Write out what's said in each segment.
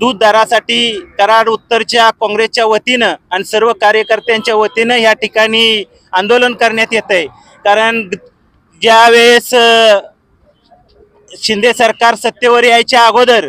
दूध दरासाठी कराड उत्तरच्या काँग्रेसच्या वतीनं आणि सर्व कार्यकर्त्यांच्या वतीनं या ठिकाणी आंदोलन करण्यात येत आहे कारण ज्यावेळेस शिंदे सरकार सत्तेवर यायच्या अगोदर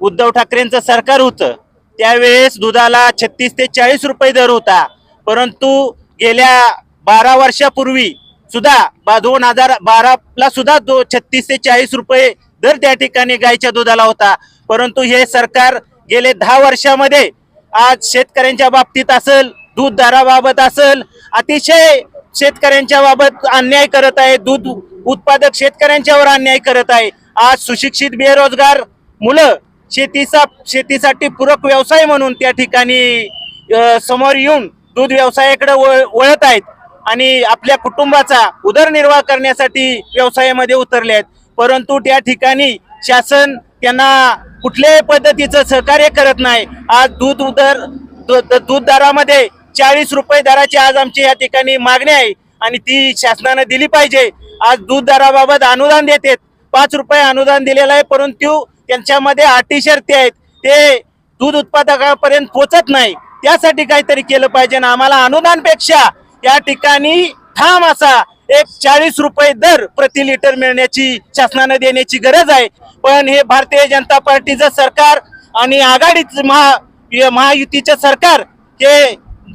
उद्धव ठाकरेंचं सरकार होतं त्यावेळेस दुधाला छत्तीस ते चाळीस रुपये दर होता. परंतु गेल्या बारा वर्षापूर्वी सुद्धा बा दोन हजार बाराला सुद्धा दो छत्तीस ते चाळीस रुपये दर त्या ठिकाणी गायच्या दुधाला होता. परंतु हे सरकार गेले दहा वर्षामध्ये आज शेतकऱ्यांच्या बाबतीत असेल दूध दराबाबत असेल अतिशय शेतकऱ्यांच्या बाबत अन्याय करत आहे दूध उत्पादक शेतकऱ्यांच्यावर अन्याय करत आहे. आज सुशिक्षित बेरोजगार मुलं शेतीचा शेतीसाठी पूरक व्यवसाय म्हणून त्या ठिकाणी समोर येऊन दूध व्यवसायाकडे वळ- वळत आहेत आणि आपल्या कुटुंबाचा उदरनिर्वाह करण्यासाठी व्यवसायामध्ये उतरले आहेत. परंतु त्या ठिकाणी शासन त्यांना कुठल्याही पद्धतीचं सहकार्य करत नाही. आज दूध उदर दूध दरामध्ये चाळीस रुपये दराची आज आमची या ठिकाणी मागणी आहे आणि ती शासनानं दिली पाहिजे. आज दूध दराबाबत अनुदान देते पाच रुपये अनुदान दिलेलं आहे परंतु त्यांच्यामध्ये अटी शर्ती आहेत. ते दूध उत्पादकापर्यंत पोचत नाही. त्यासाठी काहीतरी केलं पाहिजे ना आम्हाला अनुदानपेक्षा या ठिकाणी ठाम असा एक चाळीस रुपये दर प्रति लिटर मिळण्याची शासनानं देण्याची गरज आहे. पण हे भारतीय जनता पार्टीचं सरकार आणि आघाडीच महा महायुतीचं सरकार हे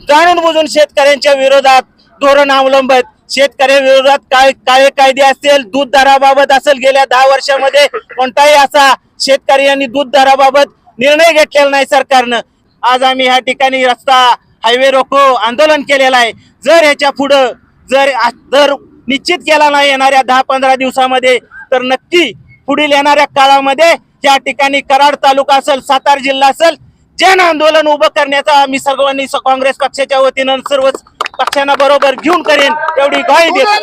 जाणून बुजून शेतकऱ्यांच्या विरोधात धोरण अवलंबत शेतकऱ्यांविरोधात काय काळे कायदे असेल दूध दराबाबत असेल गेल्या दहा वर्षामध्ये कोणताही असा शेतकरी यांनी दूध दराबाबत निर्णय घेतलेला नाही सरकारनं. आज आम्ही ह्या ठिकाणी रस्ता हायवे रोको आंदोलन केलेलं आहे. जर ह्याच्या पुढं जर दर निश्चित केला नाही येणाऱ्या दहा पंधरा दिवसामध्ये तर नक्की पुढील येणाऱ्या काळामध्ये या ठिकाणी कराड तालुका असेल सातारा जिल्हा असेल जन आंदोलन उभं करण्याचा आम्ही सर्वांनी काँग्रेस पक्षाच्या वतीनं सर्वच पक्षांना बरोबर घेऊन करेन एवढी ग्वाही देतो.